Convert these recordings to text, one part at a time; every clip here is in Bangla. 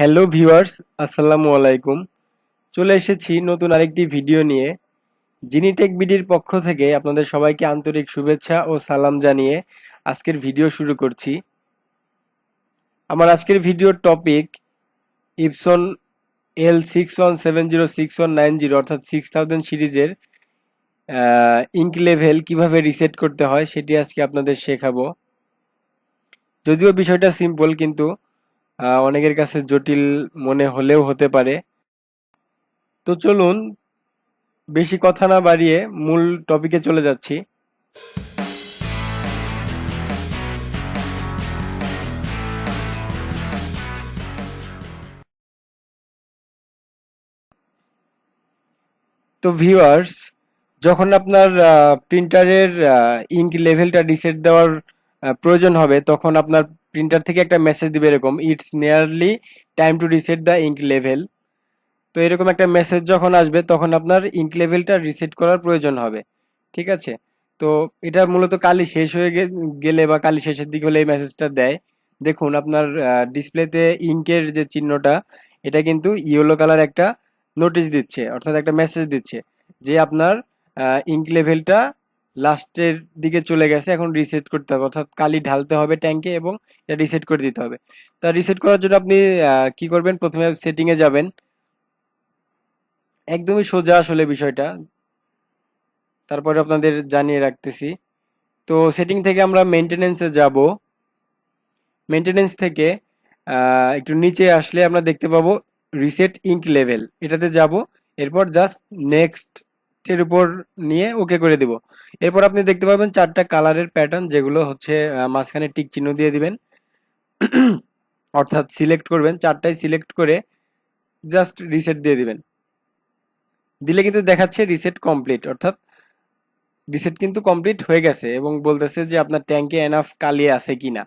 হ্যালো ভিউয়ার্স, আসসালামু আলাইকুম। চলে এসেছি নতুন আরেকটি ভিডিও নিয়ে। জিনিটেক বিডির পক্ষ থেকে আপনাদের সবাইকে আন্তরিক শুভেচ্ছা ও সালাম জানিয়ে আজকের ভিডিও শুরু করছি। আমার আজকের ভিডিওর topic Epson L six one seven zero six one nine zero অর্থাৎ সিক্স থাউজেন্ড সিরিজের ইঙ্ক লেভেল কীভাবে রিসেট করতে হয় সেটি আজকে আপনাদের শেখাবো। যদিও বিষয়টা সিম্পল কিন্তু অনেকের কাছে জটিল মনে হলেও হতে পারে। তো চলুন, বেশি কথা না বাড়িয়ে মূল টপিকে চলে যাচ্ছি। তো ভিউয়ার্স যখন আপনার প্রিন্টারের ইঙ্ক লেভেলটা ডিসেট দেওয়ার প্রয়োজন হবে, তখন আপনার প্রিন্টার থেকে একটা মেসেজ দিবে এরকম it's nearly time to reset the ink level তো এরকম একটা মেসেজ যখন আসবে, তখন আপনার ইঙ্ক লেভেলটা রিসেট করার প্রয়োজন হবে। ঠিক আছে? তো এটা মূলত কালি শেষ হয়ে গেলে বা কালি শেষের দিকে হলে এই মেসেজটা দেয়। দেখুন, আপনার ডিসপ্লেতে ইঙ্কের যে চিহ্নটা, এটা কিন্তু ইয়েলো কালার একটা নোটিশ দিচ্ছে, অর্থাৎ একটা মেসেজ দিচ্ছে যে আপনার ইঙ্ক লেভেলটা লাস্টের দিকে চলে গেছে, এখন রিসেট করতে হবে। অর্থাৎ কালি ঢালতে হবে ট্যাঙ্কে এবং এটা রিসেট করে দিতে হবে। তা রিসেট করার জন্য আপনি কি করবেন? প্রথমে সেটিংয়ে যাবেন। একদমই সোজা আসলে বিষয়টা। তারপরে আপনাদের জানিয়ে রাখতেছি। তো সেটিং থেকে আমরা মেনটেনেন্সে যাব। মেনটেনেন্স থেকে একটু নিচে আসলে আমরা দেখতে পাবো রিসেট ইঙ্ক লেভেল এটাতে যাব। এরপর জাস্ট নেক্সট এর উপর নিয়ে ওকে করে দিব। এরপর আপনি দেখতে পাবেন চারটা কালারের প্যাটার্ন যেগুলো হচ্ছে মাঝখানে টিক চিহ্ন দিয়ে দিবেন। অর্থাৎ সিলেক্ট করবেন চারটাই সিলেক্ট করে জাস্ট রিসেট দিয়ে দিবেন। দিলে কিন্তু দেখাচ্ছে রিসেট কমপ্লিট অর্থাৎ রিসেট কিন্তু কমপ্লিট হয়ে গেছে এবং বলতেছে যে আপনার ট্যাঙ্কে এনাফ কালি আছে কি না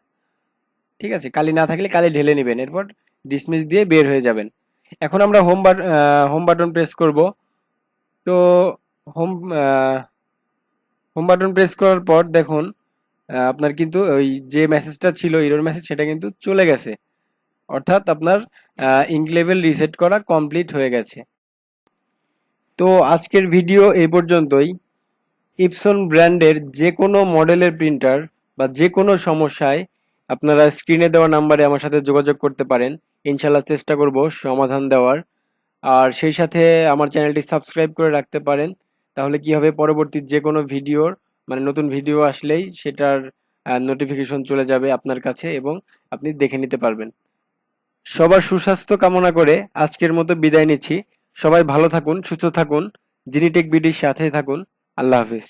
ঠিক আছে? কালি না থাকলে কালি ঢেলে নেবেন, এরপর ডিসমিস দিয়ে বের হয়ে যাবেন। এখন আমরা হোম হোম বাটন প্রেস করব। তো হোম হোম বাটন প্রেস করার পর দেখুন আপনার কিন্তু ওই যে মেসেজটা ছিল ইরোর মেসেজ সেটা কিন্তু চলে গেছে। অর্থাৎ আপনার ইঙ্ক লেভেল রিসেট করা কমপ্লিট হয়ে গেছে। তো আজকের ভিডিও এই পর্যন্তই। ইপসন ব্র্যান্ডের যে কোনো মডেলের প্রিন্টার বা যে কোনো সমস্যায় আপনারা স্ক্রিনে দেওয়া নাম্বারে আমার সাথে যোগাযোগ করতে পারেন। ইনশাল্লাহ চেষ্টা করব সমাধান দেওয়ার। আর সেই সাথে আমার চ্যানেলটি সাবস্ক্রাইব করে রাখতে পারেন। তাহলে কি হবে? পরবর্তী যে কোনো ভিডিওর মানে নতুন ভিডিও আসলেই সেটার নোটিফিকেশন চলে যাবে আপনার কাছে এবং আপনি দেখে নিতে পারবেন। সবার সুস্বাস্থ্য কামনা করে আজকের মতো বিদায় নিচ্ছি। সবাই ভালো থাকুন, সুস্থ থাকুন জিনিটেক বিডির সাথেই থাকুন। আল্লাহ হাফিজ।